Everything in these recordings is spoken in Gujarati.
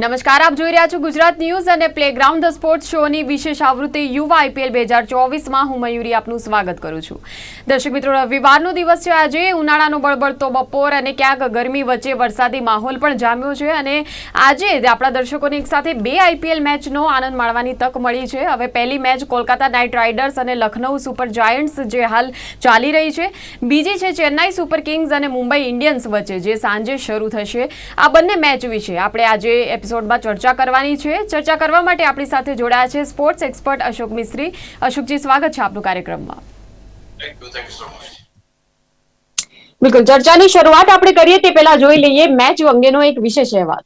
નમસ્કાર, આપ જોઈ રહ્યા છો ગુજરાત ન્યૂઝ અને પ્લેગ્રાઉન્ડ ધ સ્પોર્ટ્સ શોની વિશેષ આવૃત્તિ યુવા આઈપીએલ બે હજાર ચોવીસમાં હું મયુરી આપનું સ્વાગત કરું છું. દર્શક મિત્રો, રવિવારનો દિવસ છે આજે. ઉનાળાનો બળબડતો બપોર અને ક્યાંક ગરમી વચ્ચે વરસાદી માહોલ પણ જામ્યો છે અને આજે આપણા દર્શકોને એક સાથે બે આઈપીએલ મેચનો આનંદ માણવાની તક મળી છે. હવે પહેલી મેચ કોલકાતા નાઇટ રાઇડર્સ અને લખનઉ સુપર જાયન્ટ્સ જે હાલ ચાલી રહી છે. બીજી છે ચેન્નાઈ સુપર કિંગ્સ અને મુંબઈ ઇન્ડિયન્સ વચ્ચે, જે સાંજે શરૂ થશે. આ બંને મેચ વિશે આપણે આજે એપિસોડમાં ચર્ચા કરવાની છે. ચર્ચા કરવા માટે આપણી સાથે જોડાયા છે સ્પોર્ટ્સ એક્સપર્ટ અશોક મિસ્ત્રી. અશોકજી સ્વાગત છે આપનું કાર્યક્રમમાં. બિલકુલ ચર્ચાની શરૂઆત આપણે કરીએ તે પહેલા જોઈ લઈએ મેચ અંગેનો એક વિશેષ અહેવાલ.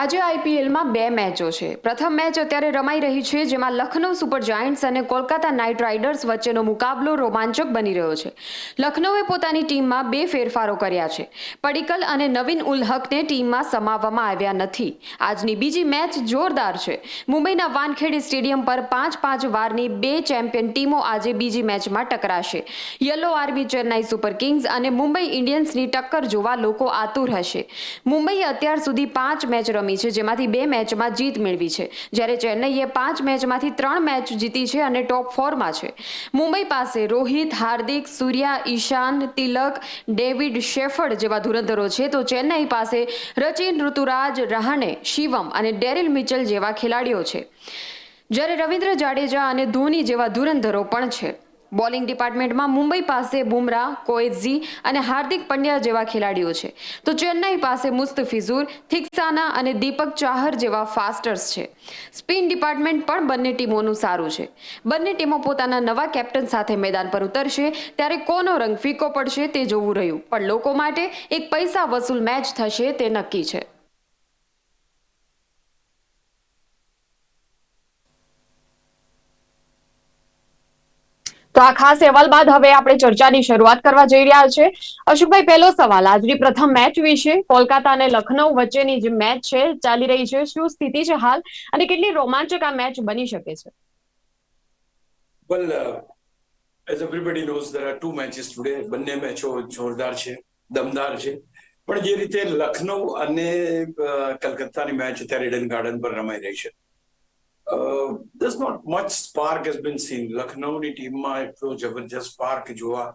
આજે આઈપીએલમાં બે મેચો છે. પ્રથમ મેચ અત્યારે રમાઈ રહી છે, જેમાં લખનઉ સુપર જાયન્ટ્સ અને કોલકાતા નાઇટ રાઇડર્સ વચ્ચેનો મુકાબલો રોમાંચક બની રહ્યો છે. લખનઉએ પોતાની ટીમમાં બે ફેરફારો કર્યા છે. પડીકલ અને નવીન ઉલ હકને ટીમમાં સમાવવામાં આવ્યા નથી. આજની બીજી મેચ જોરદાર છે. મુંબઈના વાનખેડે સ્ટેડિયમ પર પાંચ પાંચ વારની બે ચેમ્પિયન ટીમો આજે બીજી મેચમાં ટકરાશે. Yellow army Chennai super kings અને મુંબઈ ઇન્ડિયન્સની ટક્કર જોવા લોકો આતુર હશે. મુંબઈએ અત્યાર સુધી પાંચ મેચ રમી છે, જેમાંથી બે મેચમાં જીત મેળવી છે. જ્યારે ચેન્નઈએ પાંચ મેચમાંથી ત્રણ મેચ જીતી છે અને ટોપ ફોરમાં છે. મુંબઈ પાસે રોહિત, હાર્દિક, સૂર્યા, ઈશાન, તિલક, ડેવિડ શેફર્ડ જેવા ધુરંધરો છે. તો ચેન્નઈ પાસે રચિન ઋતુરાજ, રહાણે, શિવમ અને ડેરિલ મિચલ જેવા ખેલાડીઓ છે. જ્યારે રવિન્દ્ર જાડેજા અને ધોની જેવા ધુરંધરો પણ છે. બોલિંગ ડિપાર્ટમેન્ટમાં મુંબઈ પાસે બુમરા કોએઝી અને હાર્દિક પંડ્યા જેવા ખેલાડીઓ છે. તો ચેન્નઈ પાસે મુસ્તફિઝુર થિક્સાના અને દીપક ચાહર જેવા ફાસ્ટર્સ છે. સ્પિન ડિપાર્ટમેન્ટ પણ બંને ટીમોનું સારું છે. બંને ટીમો પોતાના નવા કેપ્ટન સાથે મેદાન પર ઉતરશે, ત્યારે કોનો રંગ ફીકો પડશે તે જોવું રહ્યું. પણ લોકો માટે એક પૈસા વસૂલ મેચ થશે તે નક્કી છે. તો આ ખાસ અહેવાલ બાદ હવે આપણે ચર્ચાની શરૂઆત કરવા જઈ રહ્યા છે. અશોકભાઈ પહેલો સવાલ. આજની પ્રથમ મેચ વિશે કોલકાતા અને લખનઉ વચ્ચેની જે મેચ છે ચાલી રહી છે. શું સ્થિતિ છે હાલ? અને કેટલી રોમાંચક આ મેચ બની શકે છે? Well, uh, as everybody knows, there are two matches બંને મેચો જોરદાર છે દમદાર છે. પણ જે રીતે લખનઉ અને કલકત્તાની મેચ અત્યારે ઈડન ગાર્ડન પર રમાઈ રહી છે. Thus not much spark has been seen લખનઉની ટીમમાં એટલો જબરજસ્ત સ્પાર્ક જોવા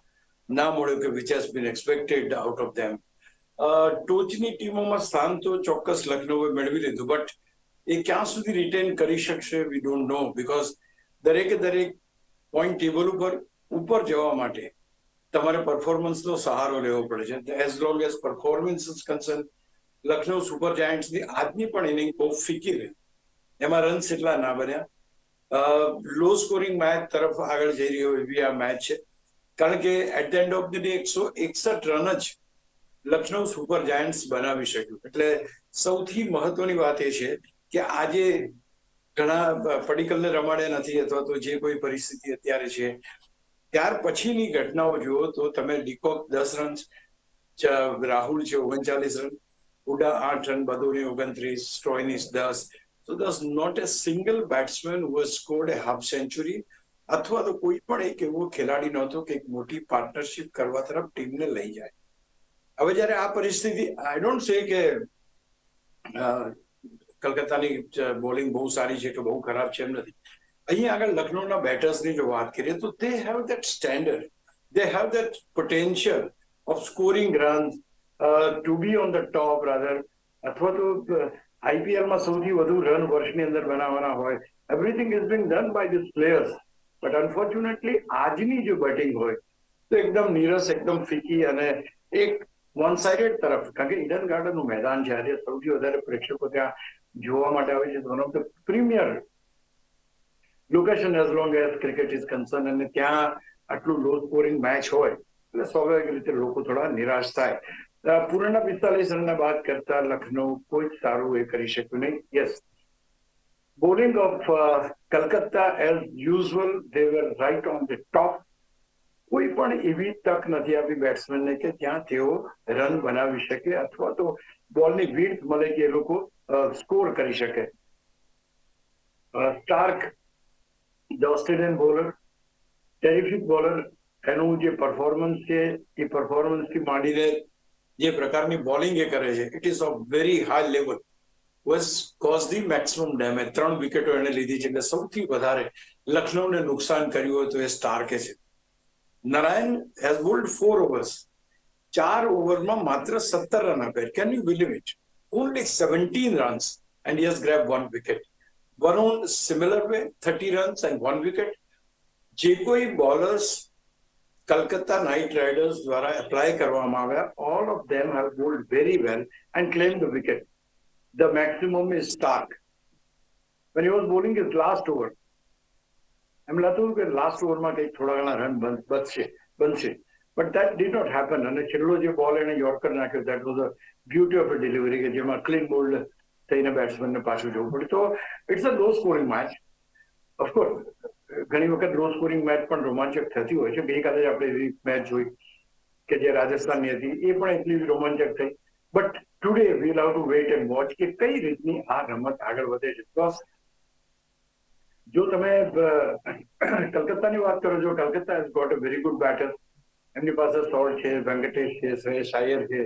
ના મળ્યો કે which has been expected out of them ટોચની ટીમોમાં સ્થાન તો ચોક્કસ લખનઉએ મેળવી લીધું બટ એ ક્યાં સુધી રિટેન કરી શકશે વી ડોન્ટ નો બીકોઝ દરેકે દરેક પોઈન્ટ ટેબલ ઉપર ઉપર જવા માટે તમારે પરફોર્મન્સનો સહારો લેવો પડે છે as long as performance is concern Lucknow super જાયન્ટ્સની આજની પણ ઇનિંગ બહુ ફીકી રહી એમાં રન્સ એટલા ના બન્યા? લો સ્કોરિંગ મેચ તરફ આગળ જઈ રહ્યો એવી આ મેચ છે. કારણ કે at the end of the day એકસો એકસઠ રન જ લખનઉ સુપર જાયન્ટ્સ બનાવી શક્યું. એટલે સૌથી મહત્વની વાત એ છે કે આજે ઘણા પડીકલને રમાડ્યા નથી અથવા તો જે કોઈ પરિસ્થિતિ અત્યારે છે. ત્યાર પછીની ઘટનાઓ જુઓ તો તમે ડીકોક દસ રન રાહુલ છે ઓગણચાલીસ રન ઉડા આઠ રન બદોની ઓગણત્રીસ, Stoinis this So this not a single batsman who scored a half century અથવા તો કોઈ પણ એક એવો ખેલાડી નહોતો કે એક મોટી પાર્ટનરશિપ કરવા તરફ ટીમને લઈ જાય હવે જ્યારે આ પરિસ્થિતિ આઈ ડોન્ટ સે કે કલકત્તાની બોલિંગ બહુ સારી છે કે બહુ ખરાબ છે એમ નથી અહીંયા આગળ લખનૌના બેટર્સની જો વાત કરીએ તો they have that standard they have that potential of scoring run to be on the top rather અથવા તો આઈપીએલમાં સૌથી વધુ રન વર્ષની અંદર બનાવવાના હોય. Everything is been done by this players but unfortunately આજની જો બેટિંગ હોય, તો એકદમ નીરસ, એકદમ ફીકી અને એક વન સાઇડેડ તરફ. કારણ કે ઈડન ગાર્ડનનું મેદાન છે. આજે સૌથી વધારે પ્રેક્ષકો ત્યાં જોવા માટે આવે છે. One of the premier location as long as cricket is concern અને ત્યાં આટલું લો સ્કોરિંગ મેચ હોય, એટલે સ્વાભાવિક રીતે લોકો થોડા નિરાશ થાય. અ, પૂર્ણના પિસ્તાલીસ રનના બાદ કરતા લખનઉ કોઈ જ સારું એ કરી શક્યું નહીં. Yes bowling of Calcutta as usual they were right on the top કોઈ પણ એવી તક નથી આપી બેટ્સમેનને કે ત્યાં તેઓ રન બનાવી શકે અથવા તો બોલની વીડ મળે કે એ લોકો સ્કોર કરી શકે. Starc the Australian bowler terrific bowler એનું જે પરફોર્મન્સ છે એ પરફોર્મન્સથી માંડીને જે પ્રકારની બોલિંગ એ કરે છે. It is of very high level was cause the maximum damage ત્રણ વિકેટો એને લીધી છે. એટલે સૌથી વધારે લખનૌને નુકસાન કર્યું હોય તો એ સ્ટાર્કે છે. Narayan has bowled four overs ચાર ઓવરમાં માત્ર સત્તર રન આપ્યા can you believe it only seventeen runs and yes grab one wicket Varun similar way thirty runs and one wicket જે કોઈ બોલર્સ કલકત્તા નાઇટ રાઇડર્સ દ્વારા એપ્લાય કરવામાં આવ્યા all of them have bowled very well and claim the wicket the maximum is Starc when he was bowling his last over એમ લાગતું હતું કે લાસ્ટ ઓવરમાં કંઈક થોડા ઘણા રન બચશે બનશે but that did not happen અને છેલ્લો જે બોલ એને યોર્કર નાખ્યો that was a beauty of a delivery કે જેમાં ક્લીન બોલ્ડ થઈને બેટ્સમેનને પાછું જવું પડ્યું તો it's a low scoring match of course ઘણી વખત રો સ્કોરિંગ મેચ પણ રોમાંચક થતી હોય છે. ગઈકાલે જ આપણે એવી મેચ જોઈ કે જે રાજસ્થાનની હતી, એ પણ એટલી રોમાંચક થઈ. But today we'll have to wait and watch કે કઈ રીતની આ રમત આગળ વધે છે. બિકોઝ જો તમે કલકત્તાની વાત કરો છો Calcutta has got a very good batter એમની પાસે સોલ છે, વેંકટેશ છે, શ્રેયસ આયર છે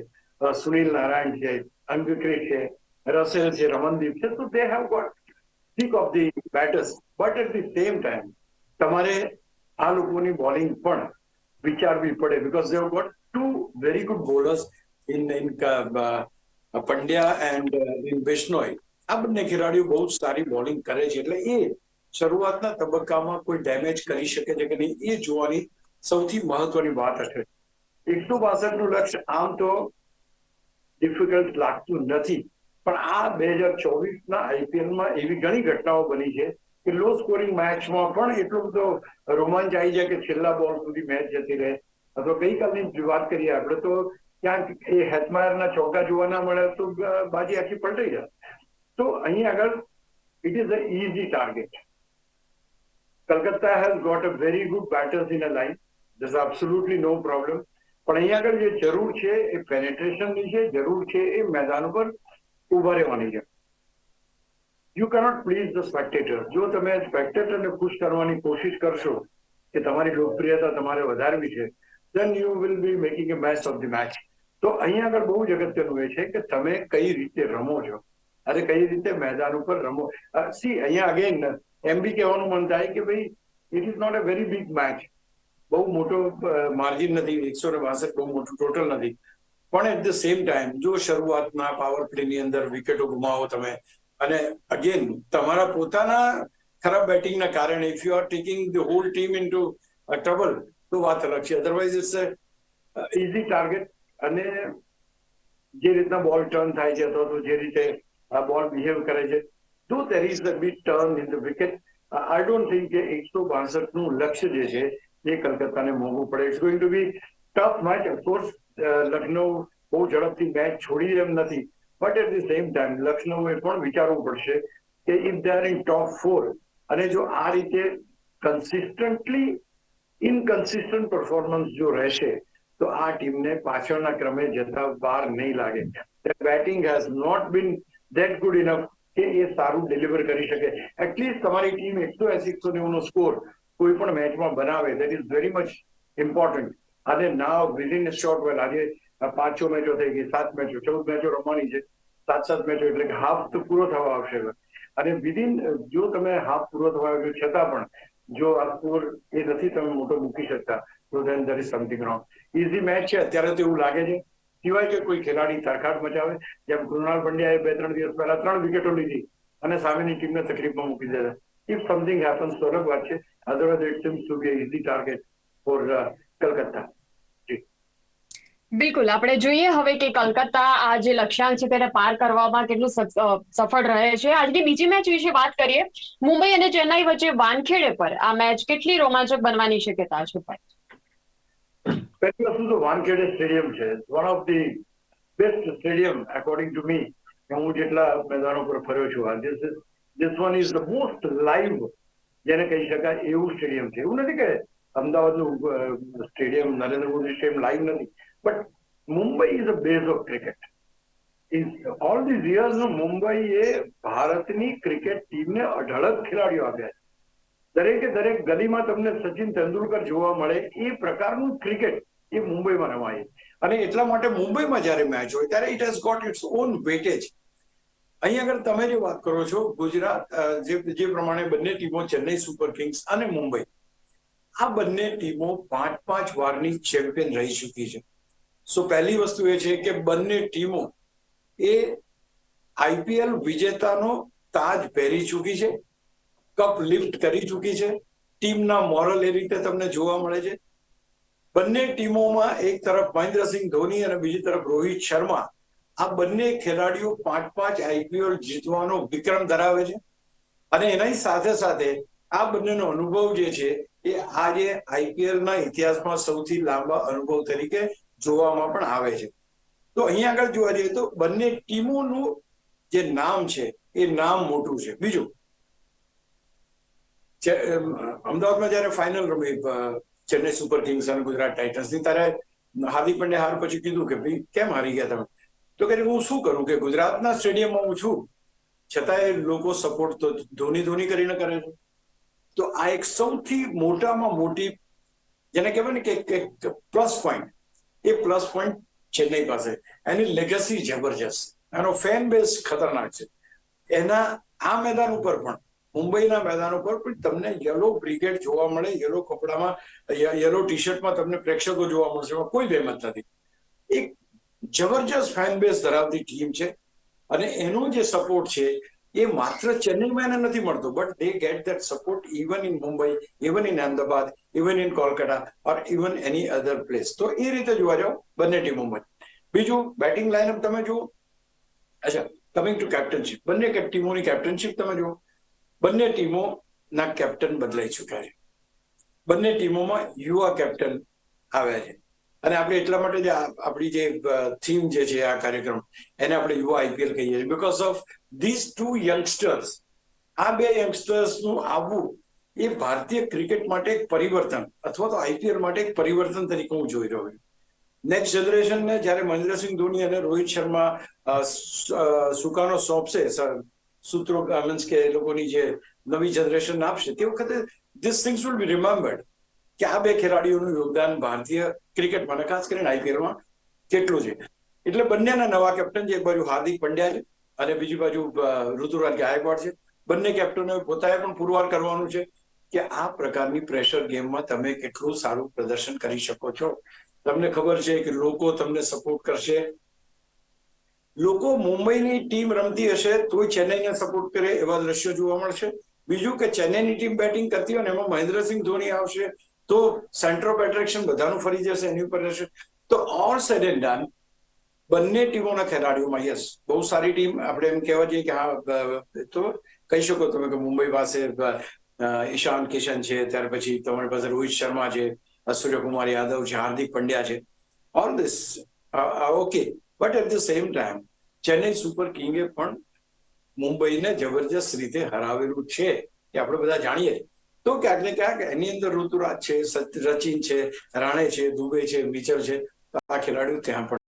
સુનિલ નારાયણ છે અંગક્રી છે, રસેલ છે, રમનદીપ છે. તો they have got thick of the batters but at the same time તમારે આ લોકોની બોલિંગ પણ વિચારવી પડે because they've got two very good bowlers in in Pandya and in Bishnoi આ બંને ખેલાડીઓ બહુ સારી બોલિંગ કરે છે, એટલે એ શરૂઆતના તબક્કામાં કોઈ ડેમેજ કરી શકે છે કે નહીં, એ જોવાની સૌથી મહત્વની વાત હશે. એકસો બાસઠનું લક્ષ્ય, આમ તો ડિફિકલ્ટ લાગતું નથી. પણ આ બે હજાર ચોવીસ ના આઈપીએલ એવી ઘણી ઘટનાઓ બની છે કે લો સ્કોરિંગ મેચમાં પણ એટલો બધો રોમાંચ આવી જાય કે છેલ્લા બોલ સુધી મેચ જતી રહે. અથવા ગઈકાલની વાત કરીએ આપણે, તો ક્યાંક એ હેતમાયરના ચોકા જોવા ના મળે તો બાજી આખી પલટાઈ જાય. તો અહીં આગળ it is a easy target Calcutta has got a very good batters in a line thus absolutely no problem પણ અહીં આગળ જે જરૂર છે, એ પેનેટ્રેશનની છે, જરૂર છે એ મેદાન ઉપર ઊભા રહેવાની છે. You cannot please the spectator જો તમે સ્પેક્ટેટરને ખુશ કરવાની કોશિશ કરશો કે તમારી લોકપ્રિયતા તમારે વધારવી છે then you will be making a match of the match તો અહીંયા આગળ બહુ જ અગત્યનું એ છે કે તમે કઈ રીતે રમો છો? અને કઈ રીતે મેદાન ઉપર રમો? સી અહીંયા અગેન એમ બી કહેવાનું મન થાય કે ભાઈ it is not a very big match બહુ મોટો માર્જિન નથી, એકસો ને બાસઠ બહુ મોટું ટોટલ નથી. પણ એટ ધ સેમ ટાઈમ જો શરૂઆતના પાવર પ્લેની અંદર વિકેટો ગુમાવો તમે, અને અગેન તમારા પોતાના ખરાબ બેટિંગના કારણે if you are taking the whole team in to trouble તો વાત અલગ છે. અધરવાઇઝ ઇટ્સ ઇઝી ટાર્ગેટ અને જે રીતના બોલ ટર્ન થાય છે, અથવા તો જે રીતે બોલ બિહેવ કરે છે તો there is the big turn in the wicket I don't think કે એકસો બાસઠનું લક્ષ્ય જે છે, એ કલકત્તાને મોંઘું પડે. It's going to be tough match of course Lucknow બહુ ઝડપથી મેચ છોડી એમ નથી. But at the same time લખનઉએ પણ વિચારવું પડશે કે if they are in top four અને જો આ રીતે કન્સિસ્ટન્ટલી ઇનકન્સિસ્ટન્ટ પરફોર્મન્સ જો રહેશે, તો આ ટીમને પાછળના ક્રમે જતા વાર નહીં લાગે. Batting has not been that good enough કે એ સારું ડિલિવર કરી શકે. એટલીસ્ટ તમારી ટીમ એકસો એસી એકસો નેવું નો સ્કોર કોઈ પણ મેચમાં બનાવે that is very much important અને નાવ વિધિન શોર્ટ વેલ આજે પાંચ મેચો થઈ ગઈ, સાત મેચો, ચૌદ મેચો રમવાની છે, સાત સાત મેચો એટલે કે હાફ તો પૂરો થવા આવશે અને વિધિન જો તમે હાફ પૂરો થવા આવ્યો છતાં પણ, જો આ સ્કોર એ નથી તમે મોટો મૂકી શકતા, તો then there is something wrong easy match છે, અત્યારે તો એવું લાગે છે. સિવાય કે કોઈ ખેલાડી તરખાટ મચાવે, જેમ કૃણાલ પંડ્યાએ બે ત્રણ દિવસ પહેલા ત્રણ વિકેટો લીધી અને સામેની ટીમને તકલીફમાં મૂકી દીધા. ઇફ સમથિંગ હેપન્સ તો અલગ વાત છે. Otherwise it seems to be easy target for Calcutta બિલકુલ. આપણે જોઈએ હવે કે કલકત્તા આ જે લક્ષ્યાંક છે તેને પાર કરવામાં કેટલું સફળ રહે છે. આજની બીજી મેચ વિશે વાત કરીએ. મુંબઈ અને ચેન્નાઈ વચ્ચે વાનખેડે પર આ મેચ કેટલી રોમાંચક બનવાની શક્યતા છે પણ? પહેલી વસ્તુ તો વાનખેડે સ્ટેડિયમ છે. One of the best stadium according to me હું જેટલા મેદાનો પર ફર્યો છું, આ this this one is the most live જેને કહી શકાય, એવું સ્ટેડિયમ છે. એવું નથી કે અમદાવાદનું stadium, Narendra Modi stadium live નથી. But Mumbai is a base of cricket all these years મુંબઈએ ભારતની ક્રિકેટ ટીમને અઢળક ખેલાડીઓ આપ્યા છે દરેકે દરેક ગલીમાં તમને સચિન તેંડુલકર જોવા મળે, એ પ્રકારનું ક્રિકેટ એ મુંબઈમાં રમાય અને એટલા માટે મુંબઈમાં જ્યારે મેચ હોય, ત્યારે it has got its own weightage અહીં આગળ તમે જે વાત કરો છો, ગુજરાત જે જે પ્રમાણે બંને ટીમો ચેન્નઈ સુપર કિંગ્સ અને મુંબઈ, આ બંને ટીમો પાંચ પાંચ વારની ચેમ્પિયન રહી ચૂકી છે. સો પહેલી વસ્તુ એ છે કે બંને ટીમો એ આઈપીએલ વિજેતાનો તાજ પહેરી ચૂકી છે, કપ લિફ્ટ કરી ચૂકી છે, ટીમના મોરલ એ રીતે તમને જોવા મળે છે. બંને ટીમોમાં એક તરફ મહેન્દ્રસિંહ ધોની અને બીજી તરફ રોહિત શર્મા. આ બંને ખેલાડીઓ પાંચ પાંચ આઈપીએલ જીતવાનો વિક્રમ ધરાવે છે. અને એની સાથે સાથે આ બંનેનો અનુભવ જે છે એ આજે આઈપીએલના ઇતિહાસમાં સૌથી લાંબા અનુભવ તરીકે જોવામાં પણ આવે છે. તો અહીંયા આગળ જોવા જઈએ તો બંને ટીમોનું જે નામ છે, એ નામ મોટું છે. બીજું અમદાવાદમાં જયારે ફાઇનલ રમી ચેન્નઈ સુપર કિંગ્સ અને ગુજરાત ટાઇટન્સની ત્યારે હાર્દિક પંડ્યા હાર પછી કીધું કે ભાઈ, કેમ હારી ગયા તમે? તો કે હું શું કરું કે ગુજરાતના સ્ટેડિયમમાં હું છું, છતાંય લોકો સપોર્ટ તો ધોની ધોની કરીને કરે છે. તો આ એક સૌથી મોટામાં મોટી, જેને કહેવાય ને કે પ્લસ પોઈન્ટ એ પ્લસ પોઈન્ટ ચેન્નઈ પાસે. એની લેગસી જબરજસ્ત. એનો ફેન બેઝ ખતરનાક છે. એના, આ મેદાન ઉપર પણ, મુંબઈના મેદાન ઉપર પણ તમને યલો બ્રિગેડ જોવા મળે યલો કપડામાં યલો ટી શર્ટમાં તમને પ્રેક્ષકો જોવા મળશે, એમાં કોઈ બેમત નથી. એક જબરજસ્ત ફેન બેઝ ધરાવતી ટીમ છે. અને એનો જે સપોર્ટ છે એ માત્ર ચેન્નઈમાં એને નથી મળતો but they get that support even in Mumbai even in Ahmedabad even in Kolkata or even any other place તો એ રીતે જોવા જાઓ, બંને ટીમોમાં બીજું બેટિંગ લાઇનઅપ તમે જુઓ. અચ્છા કમિંગ ટુ કેપ્ટનશીપ બંને ટીમોની કેપ્ટનશીપ તમે જુઓ. બંને ટીમોના કેપ્ટન બદલાઈ ચૂક્યા છે. બંને ટીમોમાં યુવા કેપ્ટન આવ્યા છે. અને આપણે એટલા માટે જ આપણી જે થીમ જે છે આ કાર્યક્રમ, એને આપણે યુવા આઈપીએલ કહીએ છીએ. Because of this two youngsters આ બે યંગસ્ટર્સનું આવવું એ ભારતીય ક્રિકેટ માટે એક પરિવર્તન, અથવા તો આઈપીએલ માટે એક પરિવર્તન તરીકે હું જોઈ રહ્યો છું. નેક્સ્ટ જનરેશનને જ્યારે મહેન્દ્રસિંહ ધોની અને રોહિત શર્મા સુકાનો સોંપશે સૂત્રો મીન્સ કે એ લોકોની જે નવી જનરેશન આપશે, તે વખતે this things will be remembered કે આ બે ખેલાડીઓનું યોગદાન ભારતીય ક્રિકેટમાં અને ખાસ કરીને આઈપીએલમાં કેટલું છે. એટલે બંનેના નવા કેપ્ટન છે એક બાજુ હાર્દિક પંડ્યા છે, અને બીજી બાજુ ઋતુરાજ ગાયકવાડ છે. બંને કેપ્ટનોએ પોતાએ પણ પુરવાર કરવાનું છે કે આ પ્રકારની પ્રેશર ગેમમાં તમે કેટલું સારું પ્રદર્શન કરી શકો છો. તમને ખબર છે કે લોકો તમને સપોર્ટ કરશે. લોકો મુંબઈની ટીમ રમતી હશે તોય ચેન્નઈને સપોર્ટ કરે એવા દ્રશ્યો જોવા મળશે. બીજું કે ચેન્નઈની ટીમ બેટિંગ કરતી હોય ને એમાં મહેન્દ્રસિંહ ધોની આવશે તો સેન્ટર ઓફ એટ્રેક્શન બધાનું ફરી જશે, એની ઉપર રહેશે તો ઓલ સેડ એન્ડ ડન બંને ટીમોના ખેલાડીઓમાં યસ, બહુ સારી ટીમ. આપણે એમ કહેવા જઈએ કે હા તો કહી શકો તમે કે મુંબઈ પાસે ઈશાન કિશન છે, ત્યાર પછી તમારી પાસે રોહિત શર્મા છે, સૂર્યકુમાર યાદવ છે, હાર્દિક પંડ્યા છે. All this okay but at the same time Chennai super કિંગે પણ મુંબઈને જબરજસ્ત રીતે હરાવેલું છે, એ આપણે બધા જાણીએ. છીએ. તો ક્યાંક ને ક્યાંક એની અંદર ઋતુરાજ છે રચિન છે, રાણે છે, દુબે છે મિચલ છે આ ખેલાડીઓ ત્યાં પણ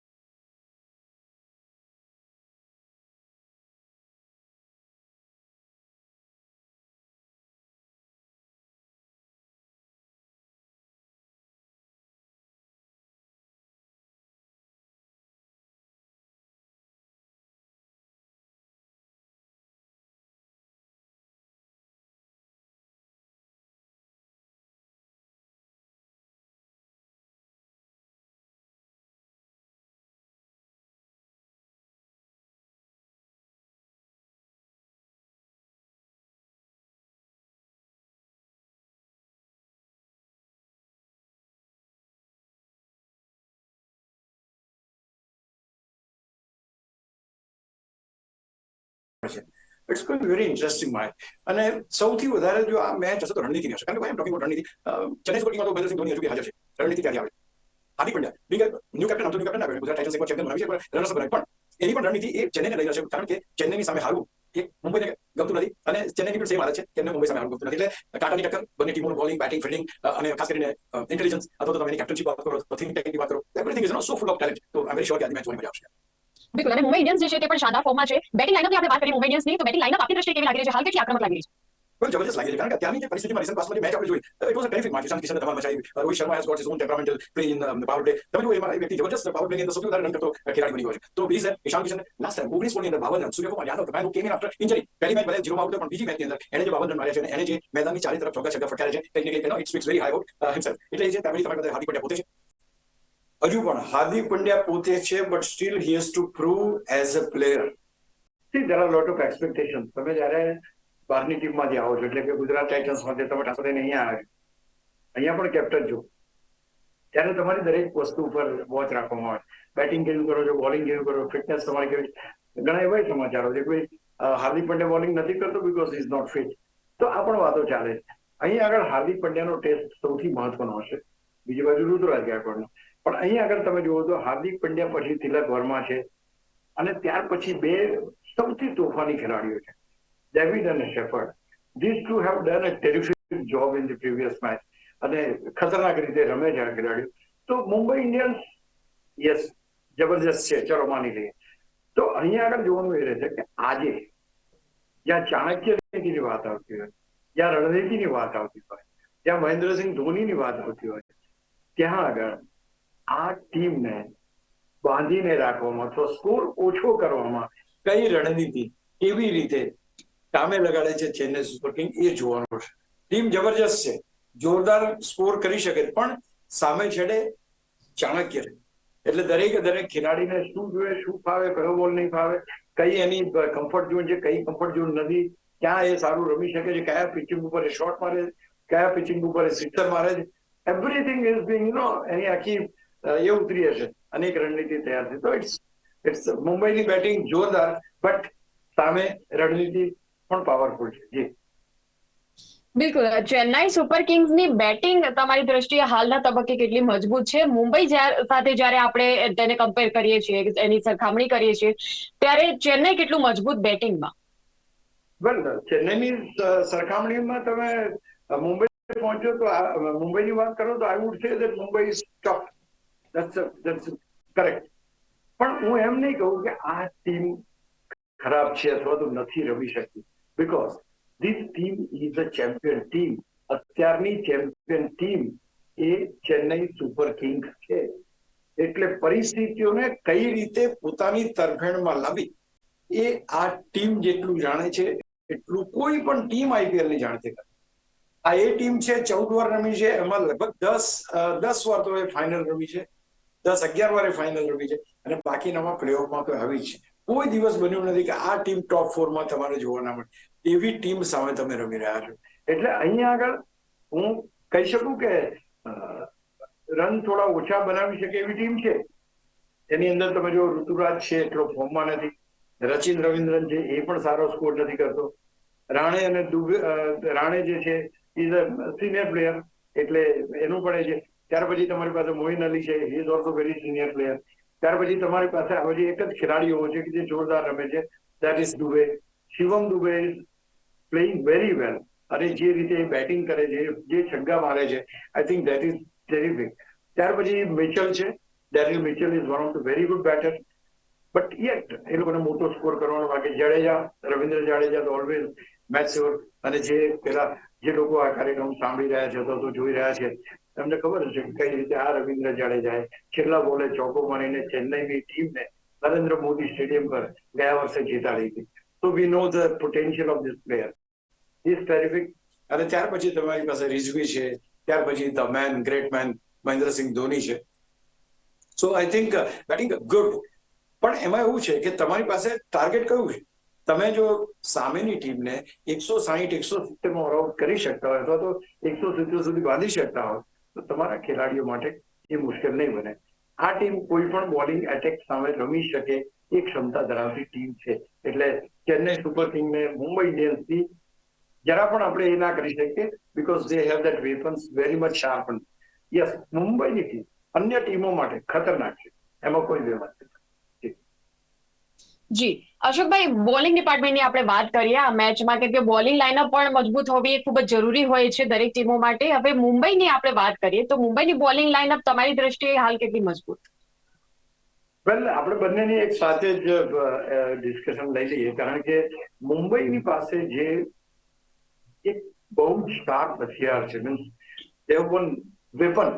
it's going very interesting my અને સૌથી વધારે જો આ મેચ હશે તો રણનીતિ હશે. કારણ કે ભાઈ ટોકિંગ રણનીતિ. ચેન્નઈ સુપર કિંગમાં તો મહેન્દ્રસિંહ ધોની હજુ હાજર છે. રણનીતિ ક્યાંથી આવે. હાર્દિક પંડ્યા. બીજા ન્યૂ કેપ્ટન ન્યૂ કેપ્ટન આવે ગુજરાત ટાઇટન્સ એકવાર ચેમ્પિયન બનાવી છે, પણ રનર્સ બનાવી. પણ એની પણ રણનીતિ એ ચેન્નઈને લઈ જશે. કારણ કે ચેન્નઈની સામે હારવું એ મુંબઈને ગમતું નથી. અને ચેન્નઈની પણ સેમ હાલત છે. તેમને મુંબઈ સામે હારવું ગમતું નથી. એટલે ટાટાની ટક્કર, બંને ટીમોનું બોલિંગ બેટિંગ ફિલ્ડિંગ અને ખાસ કરીને ઇન્ટેલિજન્સ અથવા તો તમે કેપ્ટનશીપ વાત કરો થિંક ટેકની વાત કરો everything is no so full of talent તો આઈ વેરી શ્યોર કે આજની મેચ જોવાની મજા આવશે. બિલકુલ. અને મુંબઈ ઇન્ડિયન્સ જે છે તે પણ શાનદાર ફોર્મમાં છે. બેટિંગ લાઇનઅપની આપણે વાત કરીએ મુંબઈ ઇન્ડિયન્સની તો બેટિંગ લાઇનઅપ આપની દ્રષ્ટિએ કેવી લાગી રહી છે? હાલ કેટલી આક્રમક લાગી રહી છે? કારણ કે અત્યારની જે પરિસ્થિતિમાં તો મેચની અંદર એને જે બાવન છે એને જે મેદાનની ચારે તરફ ફટકાર્યા છે હિમસેલ્ફ એટલે જે ફેમિલી તમારી હજુ પણ હાર્દિક પંડ્યા પોતે છે but still he has to prove as a player see there are lot of expectation તમે જ્યારે બહારની ટીમમાંથી આવો છો, એટલે કે ગુજરાત ટાઇટન્સમાંથી તમે થઈને અહીંયા આવ્યા અહીંયા પણ કેપ્ટન છો. ત્યારે તમારી દરેક વસ્તુ ઉપર વોચ રાખવામાં આવે. બેટિંગ કેવું કરો છો બોલિંગ કેવું કરો ફિટનેસ તમારી કેવી ઘણા એવા સમાચારો છે કોઈ હાર્દિક પંડ્યા બોલિંગ નથી કરતો બીકોઝ ઇઝ નોટ ફિટ તો આ પણ વાતો ચાલે છે. અહીં આગળ હાર્દિક પંડ્યાનો ટેસ્ટ સૌથી મહત્વનો હશે. બીજી બાજુ રુદ્રરાજ ગાયકવાડનો. પણ અહીં આગળ તમે જુઓ તો હાર્દિક પંડ્યા પછી તિલક વર્મા છે. અને ત્યાર પછી બે સૌથી તોફાની ખેલાડીઓ છે. ડેવિડ અને Shepherd. This two have done a terrific job in the previous match અને ખતરનાક રીતે રમે છે આ ખેલાડીઓ. તો મુંબઈ ઇન્ડિયન્સ યસ જબરજસ્ત છે. ચલો માની લઈએ. તો અહીંયા આગળ જોવાનું એ રહેશે કે આજે જ્યાં ચાણક્ય નીતિની વાત આવતી હોય, જ્યાં રણનીતિની વાત આવતી હોય, જ્યાં મહેન્દ્રસિંહ ધોનીની વાત આવતી હોય, ત્યાં આગળ આ ટીમને બાંધીને રાખવામાં અથવા સ્કોર ઓછો કરવામાં કઈ રણનીતિ કેવી રીતે કામે લગાડે છે ચેન્નઈ સુપર કિંગ એ જોવાનું છે. ટીમ જબરજસ્ત છે. જોરદાર સ્કોર કરી શકે પણ સામે છેડે ચાણક્ય એટલે દરેકે દરેક ખેલાડીને શું જોઈએ, શું ફાવે, કયો બોલ નહીં ફાવે, કઈ એની કમ્ફર્ટ ઝોન છે, કઈ કમ્ફર્ટ ઝોન નથી, ક્યાં એ સારું રમી શકે છે, કયા પિચિંગ ઉપર એ શોટ મારે કયા પિચિંગ ઉપર એ સિક્સર મારે છે. એવરીથિંગ ઇઝ બિંગ નો એની આખી એ ઉતરી હશે અનેક રણનીતિ તૈયાર છે. તો ઇટ્સ ઇટ્સ મુંબઈની બેટિંગ જોરદાર બટ સામે રણનીતિ પણ પાવરફુલ છે. જી. બિલકુલ. ચેન્નાઈ સુપર કિંગ્સની બેટિંગ તમારી દ્રષ્ટિએ હાલના તબક્કે કેટલી મજબૂત છે? મુંબઈ સાથે જ્યારે આપણે તેને કમ્પેર કરીએ છીએ એની સરખામણી કરીએ છીએ ત્યારે ચેન્નાઈ કેટલું મજબૂત બેટિંગમાં? વેલ ચેન્નાઈની સરખામણીમાં તમે મુંબઈ પહોંચો તો મુંબઈની વાત કરો તો I would say that Mumbai is tough correct પણ હું એમ નહીં કહું કે આ ટીમ ખરાબ છે અથવા તો નથી રમી શકતી. Because this team is a champion team અત્યારની ચેમ્પિયન ટીમ એ ચેન્નઈ સુપર કિંગ્સ છે. એટલે પરિસ્થિતિઓને કઈ રીતે પોતાની તરફેણમાં લાવી એ આ ટીમ જેટલું જાણે છે, એટલું કોઈ પણ ટીમ આઈપીએલની જાણતી નથી. આ એ ટીમ છે, ચૌદ વાર રમી છે, એમાં લગભગ દસ દસ વાર તો એ ફાઇનલ રમી છે. દસ અગિયાર વારે ફાઇનલ રમી છે અને બાકીનામાં પ્લેઓફમાં તો આવી છે. કોઈ દિવસ બન્યું નથી કે આ ટીમ ટોપ ફોરમાં તમારે જોવા મળે. એવી ટીમ સામે તમે રમી રહ્યા છો. એટલે અહીંયા આગળ હું કહી શકું કે રન થોડા ઓછા બનાવી શકે એવી ટીમ છે. એની અંદર તમે જો ઋતુરાજ છે, એટલો ફોર્મમાં નથી. રચિન રવિન્દ્રન છે, એ પણ સારો સ્કોર નથી કરતો. રાણે અને દુબે રાણે જે છે ઇઝ અ સિનિયર પ્લેયર એટલે એનું પણ છે. ત્યાર પછી તમારી પાસે મોહિન અલી છે he is also very senior player ત્યાર પછી તમારી પાસે હજી એક જ ખેલાડીઓ છે કે જે જોરદાર રમે છે. That is Dube Shivam Dube is playing very well અને જે રીતે બેટિંગ કરે છે, જે છગ્ગા મારે છે I think that is terrific ત્યાર પછી મિચલ છે. Daryl Mitchell is one of the very good batter but yet એ લોકોને મોટો સ્કોર કરવાનો બાકી જાડેજા, રવિન્દ્ર જાડેજા તો ઓલવેઝ મેચ અને જે પેલા જે લોકો આ કાર્યક્રમ સાંભળી રહ્યા છે અથવા તો જોઈ રહ્યા છે એમને ખબર હશે કઈ રીતે આ રવિન્દ્ર જાડેજાએ છેલ્લા બોલે ચોકો મારીને ચેન્નઈની ટીમને નરેન્દ્ર મોદી સ્ટેડિયમ પર ગયા વર્ષે જીતાડી હતી. તો we know the potential of this player is terrific અને ત્યાર પછી તમારી પાસે રિઝવી છે, ત્યાર પછી the man great man Mahendra Singh Dhoni છે. So I think batting good પણ એમાં એવું છે કે તમારી પાસે ટાર્ગેટ કયું છે? તમે જો સામેની ટીમને એકસો સાહીઠ, એકસો સિત્તેરમાં ઓલ આઉટ કરી શકતા હોય અથવા તો એકસો સિત્તેર સુધી બાંધી શકતા હોય તો તમારા ખેલાડીઓ માટે એ મુશ્કેલ નહીં બને. આ ટીમ કોઈ પણ બોલિંગ એટેક સામે રમી શકે એ ક્ષમતા ધરાવતી ટીમ છે. એટલે ચેન્નઈ સુપર કિંગને મુંબઈ ઇન્ડિયન્સથી જરા પણ આપણે એ ના કરી શકીએ because they have that weapons very much sharpen yes મુંબઈની ટીમ અન્ય ટીમો માટે ખતરનાક છે. એમાં કોઈ બે વાત જી. અશોકભાઈ બોલિંગ ડિપાર્ટમેન્ટની આપણે વાત કરીએ. આ મેચમાં કે બોલિંગ લાઇનઅપ પણ મજબૂત હોવી એ ખૂબ જ જરૂરી હોય છે દરેક ટીમો માટે. હવે મુંબઈની આપણે વાત કરીએ તો મુંબઈની બોલિંગ લાઇનઅપ તમારી દ્રષ્ટિએ હાલ કેટલી મજબૂત? વેલ આપણે બંનેની એક સાથે જ ડિસ્કશન લઈ લઈએ. કારણ કે મુંબઈની પાસે જે એક બહુ શાર્પ હથિયાર છે. મીન્સ દેવ વન વેપન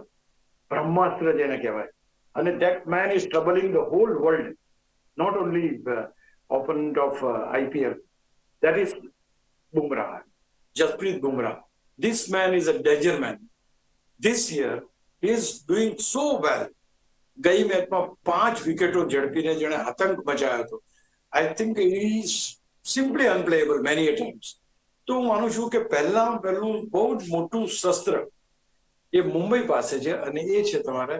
બ્રહ્માસ્ત્ર જેને કહેવાય. અને that man is troubling the whole world not only of of IPL that is Bumrah Jasprit Bumrah. This man is a danger man. This year, he is doing so well. ગઈ મેચમાં પાંચ વિકેટો ઝડપીને જેણે આતંક મચાયો હતો I think is simply unplayable many A times તો હું માનું છું કે પહેલા પહેલું બહુ જ મોટું શસ્ત્ર એ મુંબઈ પાસે છે અને એ છે તમારે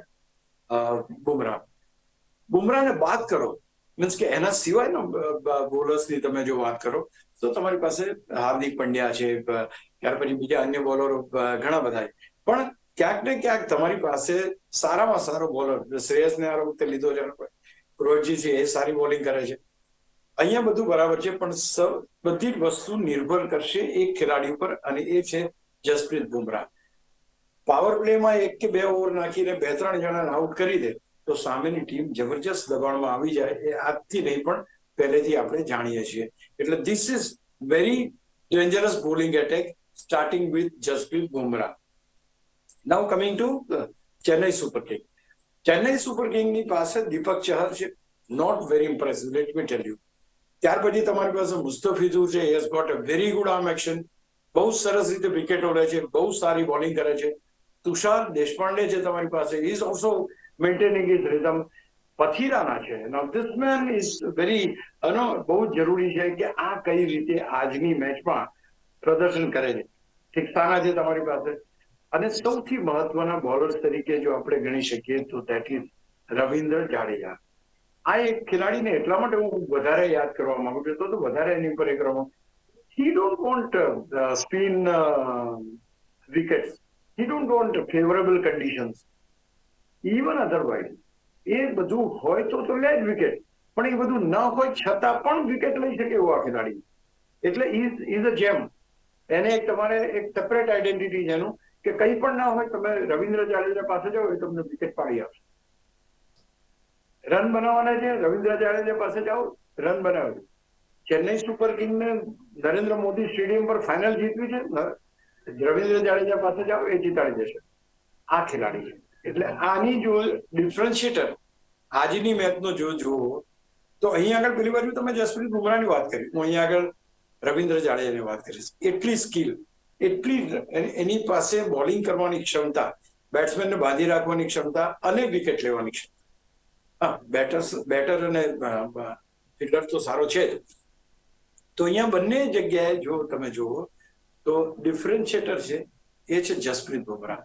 બુમરાહ બુમરાહને બાદ કરો મીન્સ કે એના સિવાયના બોલર્સની તમે જો વાત કરો, તો તમારી પાસે હાર્દિક પંડ્યા છે ત્યાર પછી બીજા અન્ય બોલરો ઘણા બધા પણ ક્યાંક ને ક્યાંક તમારી પાસે સારામાં સારો બોલર શ્રેયસને આ વખતે લીધો છે રોહિતજી છે, એ સારી બોલિંગ કરે છે. અહીંયા બધું બરાબર છે, પણ સૌ, બધી જ વસ્તુ નિર્ભર કરશે એક ખેલાડી ઉપર અને એ છે જસપ્રીત બુમરાહ. પાવર પ્લેમાં એક કે બે ઓવર નાખીને બે ત્રણ જણાને આઉટ કરી દે તો સામેની ટીમ જબરજસ્ત દબાણમાં આવી જાય એ આજથી નહીં, પણ પહેલેથી આપણે જાણીએ છીએ. એટલે this is very dangerous bowling attack starting with Jasprit Bumrah now coming to Chennai super king Chennai super કિંગની પાસે દીપક ચહર છે. Not very impressive let me tell you ત્યાર પછી તમારી પાસે મુસ્તફિઝુર છે. Has got a very good arm action બહુ સરસ રીતે વિકેટો લે છે. બહુ સારી બોલિંગ કરે છે. તુષાર દેશપાંડે છે તમારી પાસે. Is also maintaining is rhythm Pathirana છે. મેન ઇઝ વેરી નો બહુ જરૂરી છે કે આ કઈ રીતે આજની મેચમાં પ્રદર્શન કરે છે. ઠીકસાના છે તમારી પાસે? અને સૌથી મહત્વના બોલર તરીકે જો આપણે ગણી શકીએ તો દેટ ઇઝ રવિન્દ્ર જાડેજા. આ એક ખેલાડીને એટલા માટે હું વધારે યાદ કરવા માંગુ છું. તો વધારે એની ઉપર એક રમો. He don't want spin spin he don't want favourable want favorable otherwise એ બધું હોય તો તો લે જ વિકેટ પણ એ બધું ન હોય છતાં પણ વિકેટ લઈ શકે એવું આ ખેલાડી. એટલે ઇઝ ઇઝ અ જેમ એને એક તમારે એક સેપરેટ આઈડેન્ટિટી છે એનું, કે કંઈ પણ ના હોય તમે રવિન્દ્ર જાડેજા પાસે જાઓ એ તમને વિકેટ પાડી આપશે. રન બનાવવાના છે, રવિન્દ્ર જાડેજા પાસે જાઓ રન બનાવે. ચેન્નઈ સુપર કિંગને નરેન્દ્ર મોદી સ્ટેડિયમ પર ફાઇનલ જીતવી છે, ન- રવિન્દ્ર જાડેજા પાસે જાઓ એ જીતાડી દેશે. આ ખેલાડી છે. એટલે આની જો ડિફરન્શિયેટર આજની મેચનો જો જુઓ, તો અહીંયા આગળ પેલી બાજુ તમે જસપ્રીત બુમરાની વાત કરી. હું અહીંયા આગળ રવિન્દ્ર જાડેજાની વાત કરીશ. એટલી સ્કિલ એટલી એની- પાસે બોલિંગ કરવાની ક્ષમતા બેટ્સમેનને બાંધી રાખવાની ક્ષમતા અને વિકેટ લેવાની ક્ષમતા. હા બેટર્સ બેટર અને ફિલ્ડર તો સારો છે જ. તો અહીંયા બંને જગ્યાએ જો તમે જુઓ, તો ડિફરન્શિયેટર છે, એ છે જસપ્રીત બુમરાહ.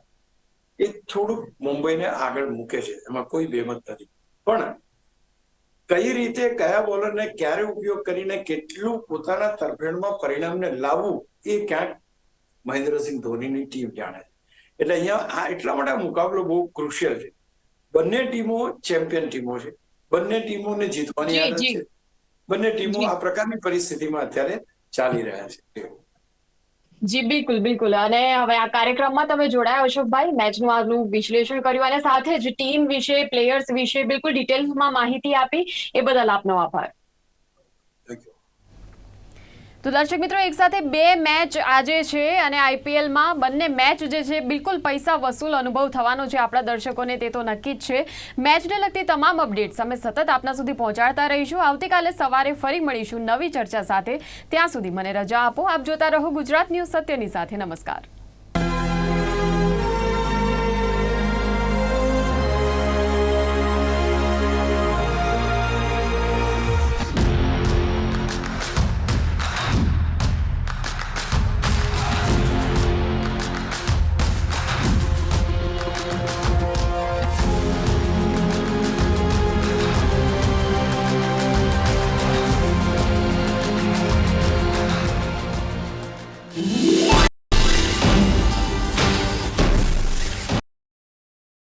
એ થોડુંક મુંબઈને આગળ મૂકે છે. એમાં કોઈ બેમત નથી. પણ કઈ રીતે કયા બોલરને ક્યારે ઉપયોગ કરીને કેટલું પોતાના તરફેણમાં પરિણામને લાવવું એ ક્યાંક મહેન્દ્રસિંહ ધોનીની ટીમ જાણે છે. એટલે અહીંયા આ એટલા માટે મુકાબલો બહુ ક્રુશિયલ છે. બંને ટીમો ચેમ્પિયન ટીમો છે. બંને ટીમોને જીતવાની આદત છે. બંને ટીમો આ પ્રકારની પરિસ્થિતિમાં અત્યારે ચાલી રહ્યા છે. જી, બિલકુલ બિલકુલ. અને હવે આ કાર્યક્રમમાં તમે જોડાયા અશોકભાઈ મેચનું આજનું વિશ્લેષણ કર્યું અને સાથે જ ટીમ વિશે, પ્લેયર્સ વિશે બિલકુલ ડિટેલ્સમાં માહિતી આપી. એ બદલ આપનો આભાર. તો દર્શક મિત્રો એક સાથે બે મેચ આજે છે અને આઈપીએલમાં બંને મેચ જે છે, બિલકુલ પૈસા વસૂલ અનુભવ થવાનો છે આપણા દર્શકોને, તે તો નક્કી જ છે. મેચને લગતી તમામ અપડેટ્સ અમે સતત આપના સુધી પહોંચાડતા રહીશું. આવતીકાલે સવારે ફરી મળીશું નવી ચર્ચા સાથે. ત્યાં સુધી મને રજા આપો. આપ જોતા રહો ગુજરાત ન્યૂઝ સત્યની સાથે. નમસ્કાર.